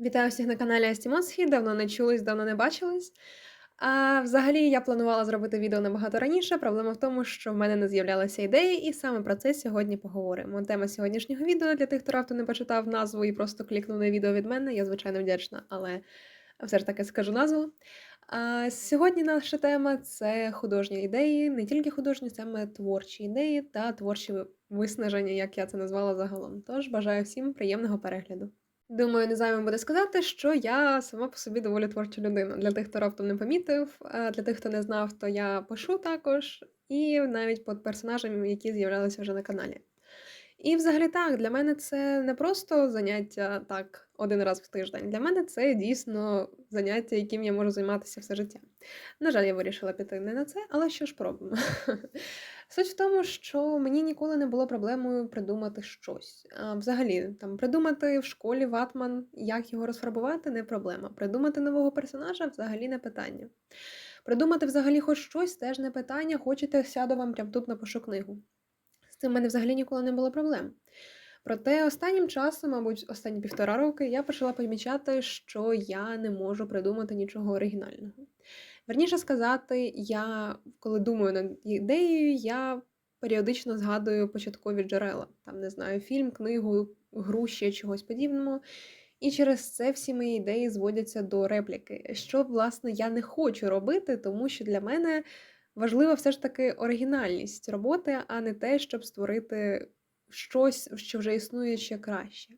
Вітаю всіх на каналі Астімосхі. Давно не чулись, давно не бачились. А взагалі я планувала зробити відео набагато раніше. Проблема в тому, що в мене не з'являлися ідеї, і саме про це сьогодні поговоримо. Тема сьогоднішнього відео для тих, хто раптом не почитав назву і просто клікнув на відео від мене. Я звичайно вдячна, але все ж таки скажу назву. А сьогодні наша тема це художні ідеї, не тільки художні, саме творчі ідеї та творчі виснаження, як я це назвала загалом. Тож бажаю всім приємного перегляду. Думаю, не зайвим буде сказати, що я сама по собі доволі творча людина. Для тих, хто раптом не помітив, для тих, хто не знав, то я пишу також, і навіть під персонажами, які з'являлися вже на каналі. І взагалі так, для мене це не просто заняття так один раз в тиждень. Для мене це дійсно заняття, яким я можу займатися все життя. На жаль, я вирішила піти не на це, але що ж пробуємо. Суть в тому, що мені ніколи не було проблемою придумати щось. А, Взагалі, там придумати в школі ватман, як його розфарбувати, не проблема. Придумати нового персонажа взагалі не питання. Придумати взагалі хоч щось теж не питання. Хочете, сяду вам прямо тут напишу книгу. З цим в мене взагалі ніколи не було проблем. Проте останнім часом, мабуть, останні півтора роки, я почала помічати, що я не можу придумати нічого оригінального. Верніше сказати, я коли думаю над ідеєю, я періодично згадую початкові джерела, там не знаю, фільм, книгу, гру, ще чогось подібного. І через це всі мої ідеї зводяться до репліки, що, власне, я не хочу робити, тому що для мене важлива все ж таки оригінальність роботи, а не те, щоб створити щось, що вже існує ще краще.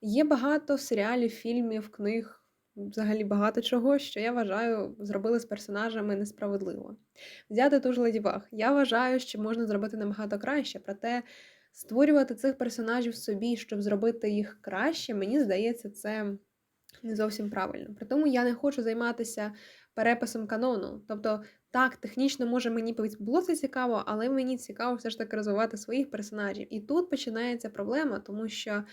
Є багато серіалів, фільмів, книг взагалі багато чого, що я вважаю, зробили з персонажами несправедливо. Взяти ту ж Леді Баг. Я вважаю, що можна зробити набагато краще, проте створювати цих персонажів собі, щоб зробити їх краще, мені здається, це не зовсім правильно. При тому я не хочу займатися переписом канону. Тобто, так, технічно, може, мені було це цікаво, але мені цікаво все ж таки розвивати своїх персонажів. І тут починається проблема, тому що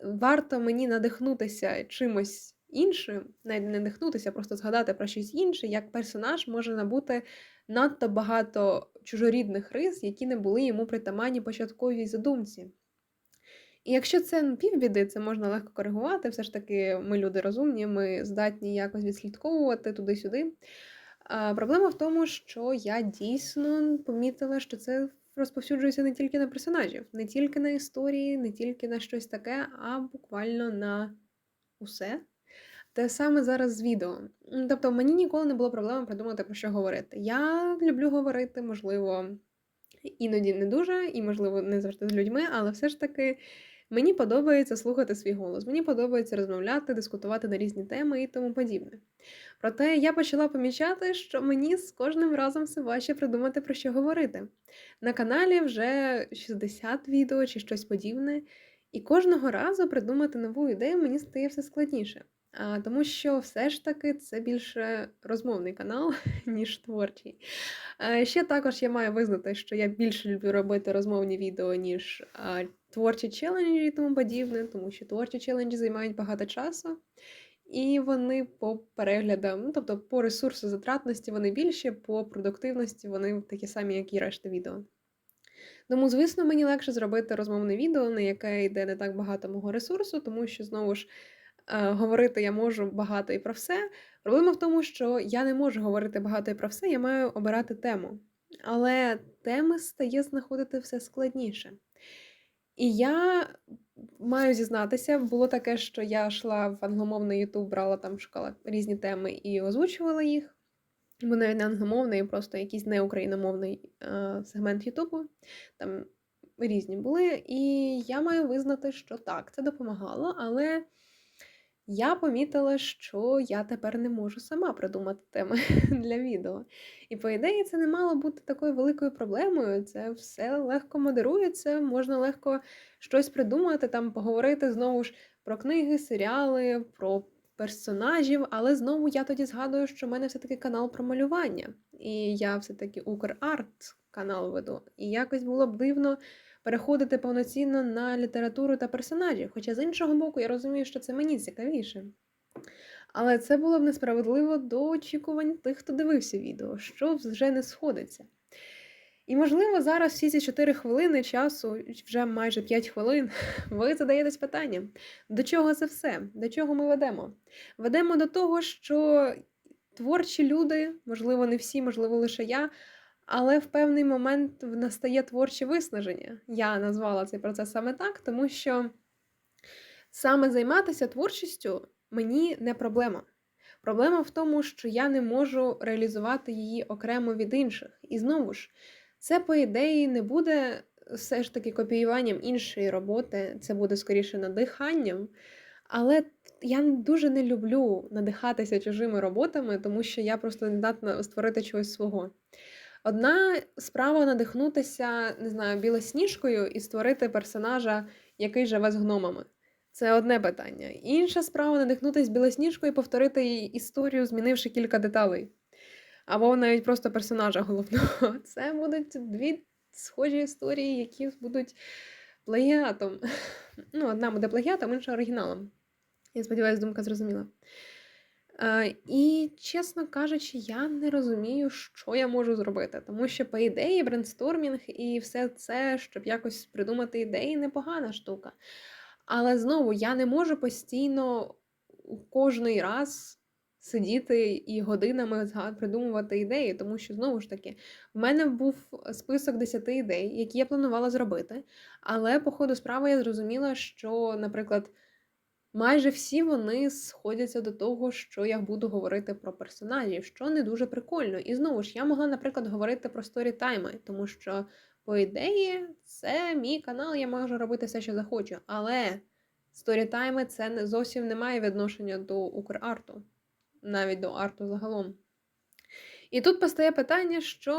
варто мені надихнутися чимось іншим, навіть не надихнутися, просто згадати про щось інше, як персонаж може набути надто багато чужорідних рис, які не були йому притаманні початковій задумці. І якщо це півбіди, це можна легко коригувати. Все ж таки, ми люди розумні, ми здатні якось відслідковувати туди-сюди. А Проблема в тому, що я дійсно помітила, що це розповсюджується не тільки на персонажів, не тільки на історії, не тільки на щось таке, а буквально на усе. Те саме зараз з відео. Тобто, мені ніколи не було проблеми придумати, про що говорити. Я люблю говорити, можливо, іноді не дуже, і, можливо, не завжди з людьми, але все ж таки мені подобається слухати свій голос. Мені подобається розмовляти, дискутувати на різні теми і тому подібне. Проте я почала помічати, що мені з кожним разом все важче придумати, про що говорити. На каналі вже 60 відео чи щось подібне, і кожного разу придумати нову ідею мені стає все складніше. Тому що все ж таки це більше розмовний канал, ніж творчий. Ще також я маю визнати, що я більше люблю робити розмовні відео, ніж творчі челенджі і тому подібне, тому що творчі челенджі займають багато часу. І вони по переглядам, ну тобто по ресурсу затратності вони більші, по продуктивності вони такі самі, як і решта відео. Тому, звісно, мені легше зробити розмовне відео, на яке йде не так багато мого ресурсу, тому що знову ж Е, говорити я можу багато і про все. Проблема в тому, що я не можу говорити багато і про все, я маю обирати тему. Але теми стає знаходити все складніше. І я маю зізнатися, було таке, що я йшла в англомовний Ютуб, брала там шукала різні теми і озвучувала їх. Бо навіть не англомовний, просто якийсь неукраїномовний е, сегмент Ютубу. Там різні були. І я маю визнати, що так, це допомагало, але я помітила, що я тепер не можу сама придумати теми для відео. І, по ідеї, це не мало бути такою великою проблемою. Це все легко модерується, можна легко щось придумати, там поговорити знову ж про книги, серіали, про персонажів. Але знову я тоді згадую, що в мене все-таки канал про малювання. І я все-таки Украрт канал веду. І якось було б дивно переходити повноцінно на літературу та персонажів. Хоча з іншого боку, я розумію, що це мені цікавіше. Але це було б несправедливо до очікувань тих, хто дивився відео, що вже не сходиться. І, можливо, зараз всі ці 4 хвилини часу, вже майже 5 хвилин, ви задаєтесь питанням: до чого це все? До чого ми ведемо? Ведемо до того, що творчі люди, можливо, не всі, можливо, лише я, але в певний момент настає творче виснаження. Я назвала цей процес саме так, тому що саме займатися творчістю мені не проблема. Проблема в тому, що я не можу реалізувати її окремо від інших. І знову ж, це, по ідеї, не буде все ж таки копіюванням іншої роботи, це буде скоріше надиханням. Але я дуже не люблю надихатися чужими роботами, тому що я просто не здатна створити чогось свого. Одна справа надихнутися, не знаю, білосніжкою і створити персонажа, який живе з гномами. Це одне питання. Інша справа надихнутися білосніжкою і повторити її історію, змінивши кілька деталей. Або навіть просто персонажа головного. Це будуть дві схожі історії, які будуть плагіатом. Ну, одна буде плагіатом, інша оригіналом. Я сподіваюся, думка зрозуміла. Е, і, чесно кажучи, я не розумію, що я можу зробити. Тому що, по ідеї, брейнстормінг і все це, щоб якось придумати ідеї, непогана штука. Але знову я не можу постійно кожний раз сидіти і годинами придумувати ідеї, тому що знову ж таки, в мене був список 10 ідей, які я планувала зробити. Але по ходу справи я зрозуміла, що, наприклад, майже всі вони сходяться до того, що я буду говорити про персонажів, що не дуже прикольно. І знову ж я могла, наприклад, говорити про сторітайми, тому що, по ідеї, це мій канал, я можу робити все, що захочу. Але сторітайми це не зовсім не має відношення до Украрту, навіть до арту загалом. І тут постає питання, що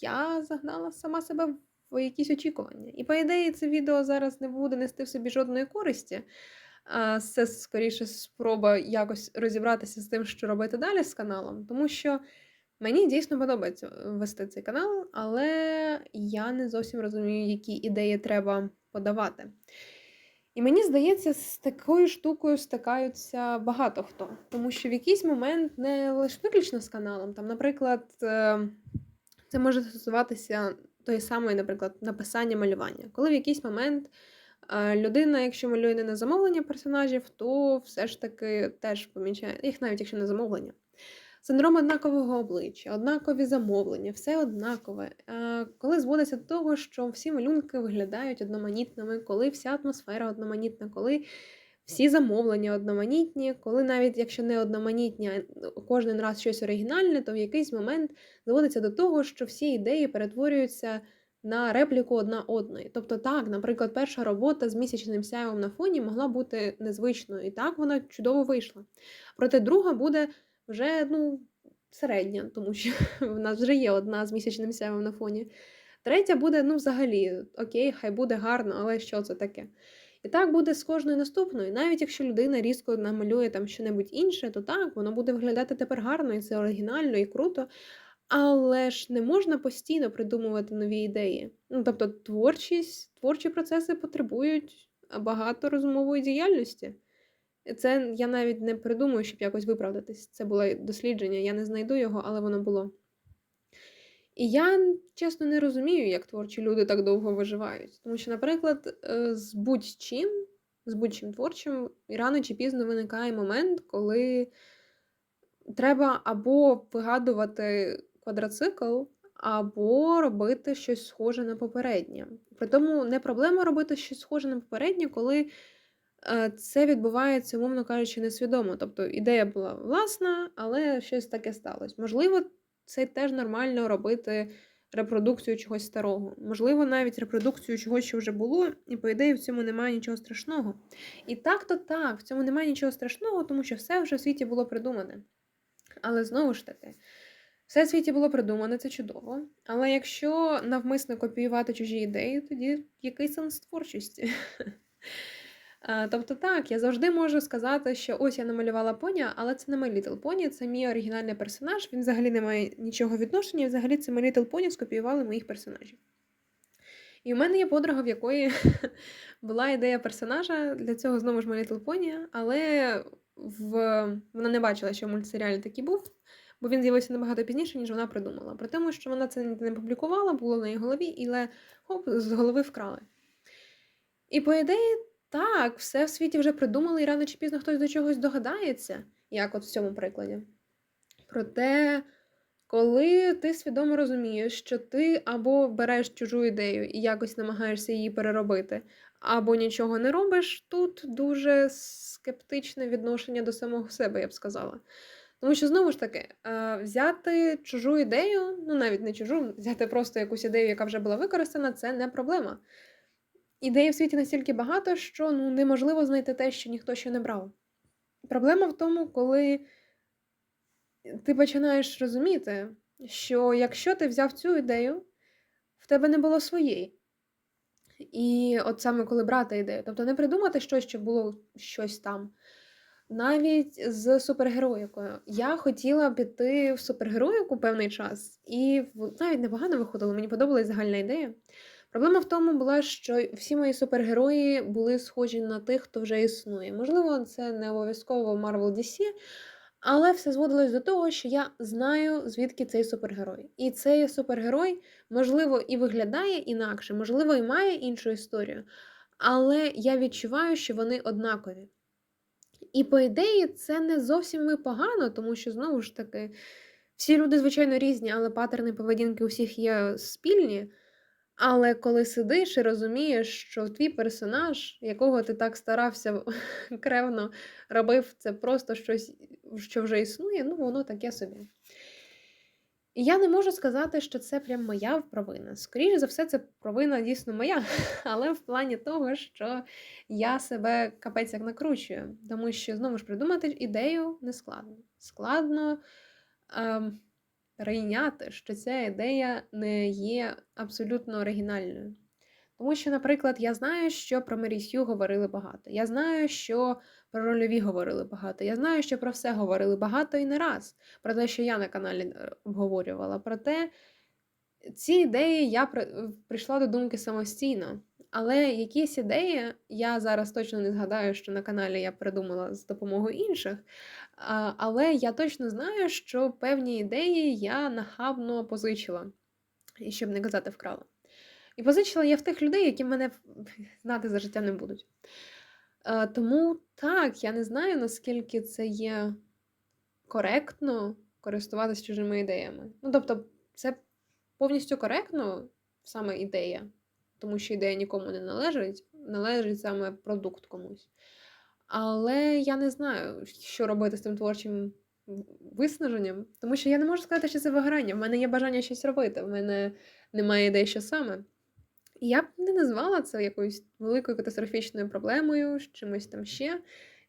я загнала сама себе в якісь очікування. І по ідеї, це відео зараз не буде нести в собі жодної користі. Це скоріше спроба якось розібратися з тим, що робити далі з каналом, тому що мені дійсно подобається вести цей канал, але я не зовсім розумію, які ідеї треба подавати. І мені здається, з такою штукою стикаються багато хто. Тому що в якийсь момент не лише виключно з каналом. Там, наприклад, е, це може стосуватися тої самої, наприклад, написання малювання. Коли в якийсь момент е, людина, якщо малює не на замовлення персонажів, то все ж таки теж помічає, їх навіть якщо не замовлення. Синдром однакового обличчя, однакові замовлення, все однакове. Коли зводиться до того, що всі малюнки виглядають одноманітними, коли вся атмосфера одноманітна, коли всі замовлення одноманітні, коли навіть якщо не одноманітні, а кожен раз щось оригінальне, то в якийсь момент зводиться до того, що всі ідеї перетворюються на репліку одна одної. Тобто, так, наприклад, перша робота з місячним сяйвом на фоні могла бути незвичною, і так вона чудово вийшла. Проте друга буде вже ну, середня, тому що в нас вже є одна з місячним сяйвом на фоні. Третя буде, ну, взагалі, окей, хай буде гарно, але що це таке? І так буде з кожною наступною. Навіть якщо людина різко намалює там щось інше, то так, воно буде виглядати тепер гарно, і це оригінально і круто. Але ж не можна постійно придумувати нові ідеї. Ну, тобто, творчість, творчі процеси потребують багато розумової діяльності. Це я навіть не придумую, щоб якось виправдатись. Це було дослідження, я не знайду його, але воно було. І я чесно не розумію, як творчі люди так довго виживають. Тому що, наприклад, е, з будь-чим, з будь-чим творчим, рано чи пізно виникає момент, коли треба або вигадувати квадроцикл, або робити щось схоже на попереднє. При тому не проблема робити щось схоже на попереднє, коли е, це відбувається, умовно кажучи, несвідомо. Тобто ідея була власна, але щось таке сталося. Можливо, це теж нормально робити репродукцію чогось старого. Можливо, навіть репродукцію чогось, що вже було, і по ідеї в цьому немає нічого страшного. І так-то так, в цьому немає нічого страшного, тому що все вже в світі було придумане. Але знову ж таки, все в світі було придумане, це чудово. Але якщо навмисно копіювати чужі ідеї, тоді який сенс творчості? Тобто так, я завжди можу сказати, що ось я намалювала поня, але це не My Little Pony, це мій оригінальний персонаж. Він взагалі не має нічого відношення. Взагалі це My Little Pony скопіювали моїх персонажів. І у мене є подруга, в якої була ідея персонажа для цього знову ж My Little Pony, але в... вона не бачила, що в мультсеріалі такий був. Бо він з'явився набагато пізніше, ніж вона придумала. При тому, що вона це не публікувала, було на її голові, і ле хоп, з голови вкрали. І по ідеї, так, все в світі вже придумали, і рано чи пізно хтось до чогось догадається, як от в цьому прикладі. Проте, коли ти свідомо розумієш, що ти або береш чужу ідею і якось намагаєшся її переробити, або нічого не робиш, тут дуже скептичне відношення до самого себе, я б сказала. Тому що, знову ж таки, е, взяти чужу ідею, ну навіть не чужу, взяти просто якусь ідею, яка вже була використана, це не проблема. Ідей в світі настільки багато, що ну, неможливо знайти те, що ніхто ще не брав. Проблема в тому, коли ти починаєш розуміти, що якщо ти взяв цю ідею, в тебе не було своєї. І от саме коли брати ідею, тобто не придумати щось, що було щось там. Навіть з супергероїкою. Я хотіла піти в супергероїку певний час, і навіть непогано виходило, мені подобалась загальна ідея. Проблема в тому була, що всі мої супергерої були схожі на тих, хто вже існує. Можливо, це не обов'язково Marvel DC, але все зводилось до того, що я знаю, звідки цей супергерой. І цей супергерой, можливо, і виглядає інакше, можливо, і має іншу історію. Але я відчуваю, що вони однакові. І, по ідеї, це не зовсім і погано, тому що, знову ж таки, всі люди, звичайно, різні, але патерни поведінки у всіх є спільні. Але коли сидиш і розумієш, що твій персонаж, якого ти так старався кревно робив, це просто щось, що вже існує, ну воно таке собі. І я не можу сказати, що це прям моя провина. Скоріше за все, це провина дійсно моя, але в плані того, що я себе капець як накручую. Тому що, знову ж придумати ідею не складно. Складно. Ем, прийняти, що ця ідея не є абсолютно оригінальною. Тому що, наприклад, я знаю, що про Мері говорили багато. Я знаю, що про рольові говорили багато. Я знаю, що про все говорили багато і не раз. Про те, що я на каналі е, обговорювала. Проте ці ідеї я прийшла до думки самостійно. Але якісь ідеї, я зараз точно не згадаю, що на каналі я придумала з допомогою інших. Але я точно знаю, що певні ідеї я нахабно позичила, і щоб не казати, вкрала. І позичила я в тих людей, які мене знати за життя не будуть. Тому так, я не знаю, наскільки це є коректно користуватися чужими ідеями. Ну, тобто, це повністю коректно саме ідея тому що ідея нікому не належить, належить саме продукт комусь. Але я не знаю, що робити з тим творчим виснаженням, тому що я не можу сказати, що це вигорання. В мене є бажання щось робити, в мене немає ідей, що саме. Я б не назвала це якоюсь великою катастрофічною проблемою, чимось там ще.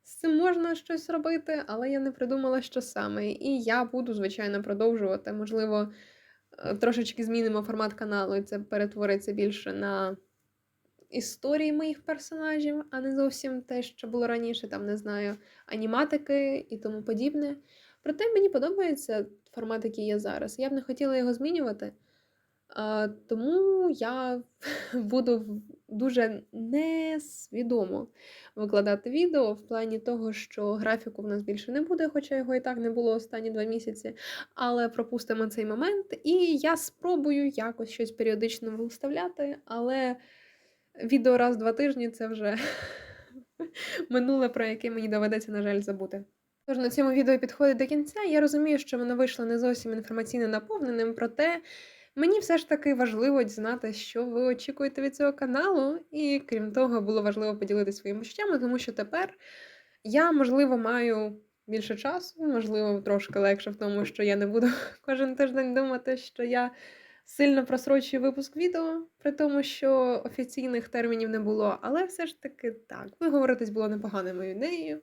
З цим можна щось робити, але я не придумала, що саме. І я буду, звичайно, продовжувати. Можливо, Е, трошечки змінимо формат каналу, і це перетвориться більше на історії моїх персонажів, а не зовсім те, що було раніше, там, не знаю, аніматики і тому подібне. Проте мені подобається формат, який є зараз. Я б не хотіла його змінювати. А, Тому я буду дуже несвідомо викладати відео в плані того, що графіку в нас більше не буде, хоча його і так не було останні два місяці. Але пропустимо цей момент. І я спробую якось щось періодично виставляти, але відео раз в два тижні це вже минуле, про яке мені доведеться, на жаль, забути. Тож на цьому відео підходить до кінця. Я розумію, що воно вийшло не зовсім інформаційно наповненим, проте. Мені все ж таки важливо дізнатися, що ви очікуєте від цього каналу, і крім того, було важливо поділитися своїми почуттями, тому що тепер я, можливо, маю більше часу, можливо, трошки легше в тому, що я не буду кожен тиждень думати, що я сильно просрочую випуск відео, при тому, що офіційних термінів не було, але все ж таки так, виговоритись було непоганою ідеєю.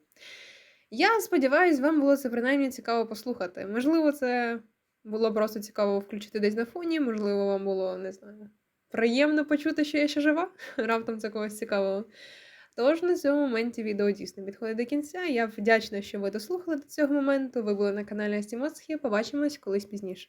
Я сподіваюся, вам було це принаймні цікаво послухати. Можливо, це. Було просто цікаво включити десь на фоні, можливо, вам було, не знаю, приємно почути, що я ще жива, раптом це когось цікавого. Тож на цьому моменті відео дійсно підходить до кінця. Я вдячна, що ви дослухали до цього моменту. Ви були на каналі Астімоцхі. Побачимось колись пізніше.